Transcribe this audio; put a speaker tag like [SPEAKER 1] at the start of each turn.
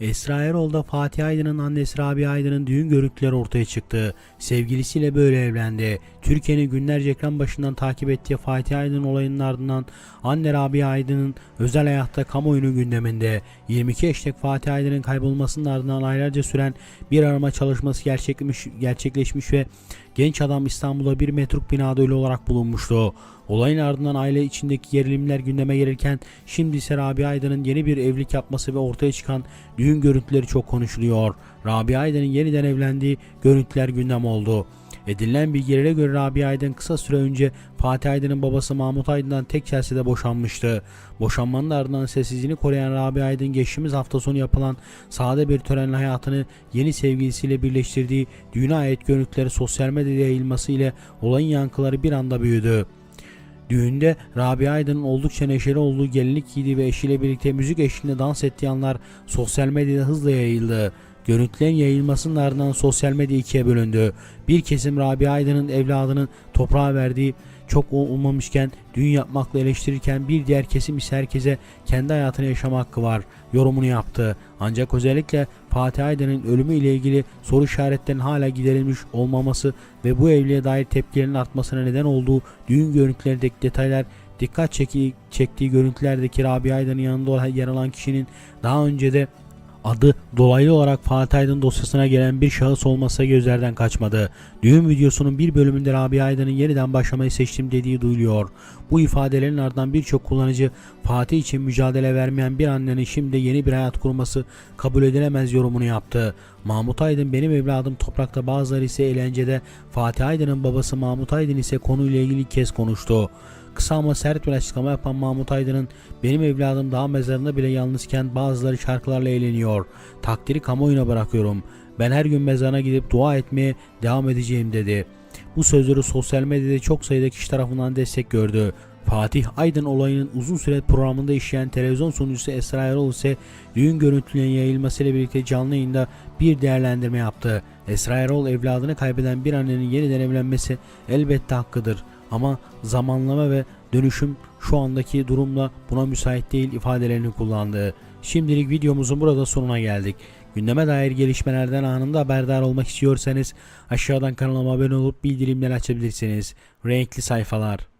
[SPEAKER 1] Esra Erol'da Fatih Aydın'ın annesi Rabia Aydın'ın düğün görüntüleri ortaya çıktı. Sevgilisiyle böyle evlendi. Türkiye'nin günlerce ekran başından takip ettiği Fatih Aydın olayının ardından anne Rabia Aydın'ın özel hayatta kamuoyunun gündeminde. 22 eşlik Fatih Aydın'ın kaybolmasının ardından aylarca süren bir arama çalışması gerçekleşmiş, gerçekleşmiş ve genç adam İstanbul'da bir metruk binada ölü olarak bulunmuştu. Olayın ardından aile içindeki gerilimler gündeme gelirken şimdi ise Rabia Aydın'ın yeni bir evlilik yapması ve ortaya çıkan düğün görüntüleri çok konuşuluyor. Rabia Aydın'ın yeniden evlendiği görüntüler gündem oldu. Edinilen bilgilere göre Rabia Aydın kısa süre önce Fatih Aydın'ın babası Mahmut Aydın'dan tek celsede boşanmıştı. Boşanmanın ardından sessizliğini koruyan Rabia Aydın geçtiğimiz hafta sonu yapılan sade bir törenle hayatını yeni sevgilisiyle birleştirdiği düğüne ait görüntüleri sosyal medyada yayılması ile olayın yankıları bir anda büyüdü. Düğünde Rabia Aydın'ın oldukça neşeli olduğu gelinlik giydiği ve eşiyle birlikte müzik eşliğinde dans ettiği anlar sosyal medyada hızla yayıldı. Görüntülerin yayılmasının ardından sosyal medya ikiye bölündü. Bir kesim Rabia Aydın'ın evladının toprağa verdiği çok olmamışken düğün yapmakla eleştirirken bir diğer kesim ise herkese kendi hayatını yaşama hakkı var yorumunu yaptı. Ancak özellikle Fatih Aydın'ın ölümü ile ilgili soru işaretlerinin hala giderilmiş olmaması ve bu evliliğe dair tepkilerin artmasına neden olduğu düğün görüntülerindeki detaylar dikkat çeki, çektiği görüntülerdeki Rabia Aydın'ın yanında yer alan kişinin daha önce de adı dolaylı olarak Fatih Aydın dosyasına gelen bir şahıs olmasa gözlerden kaçmadı. Düğün videosunun bir bölümünde Rabia Aydın'ın yeniden başlamayı seçtim dediği duyuluyor. Bu ifadelerin ardından birçok kullanıcı Fatih için mücadele vermeyen bir annenin şimdi yeni bir hayat kurması kabul edilemez yorumunu yaptı. Mahmut Aydın benim evladım toprakta bazıları ise eğlencede Fatih Aydın'ın babası Mahmut Aydın ise konuyla ilgili kez konuştu. Kısa ama sert bir açıklama yapan Mahmut Aydın'ın benim evladım daha mezarında bile yalnızken bazıları şarkılarla eğleniyor. Takdiri kamuoyuna bırakıyorum. Ben her gün mezarına gidip dua etmeye devam edeceğim dedi. Bu sözleri sosyal medyada çok sayıda kişi tarafından destek gördü. Fatih Aydın olayının uzun süre programında işleyen televizyon sunucusu Esra Erol ise düğün görüntülerinin yayılmasıyla birlikte canlı yayında bir değerlendirme yaptı. Esra Erol evladını kaybeden bir annenin yeniden evlenmesi elbette hakkıdır. Ama zamanlama ve dönüşüm şu andaki durumla buna müsait değil ifadelerini kullandı. Şimdilik videomuzun burada sonuna geldik. Gündeme dair gelişmelerden anında haberdar olmak istiyorsanız aşağıdan kanalıma abone olup bildirimleri açabilirsiniz. Renkli sayfalar.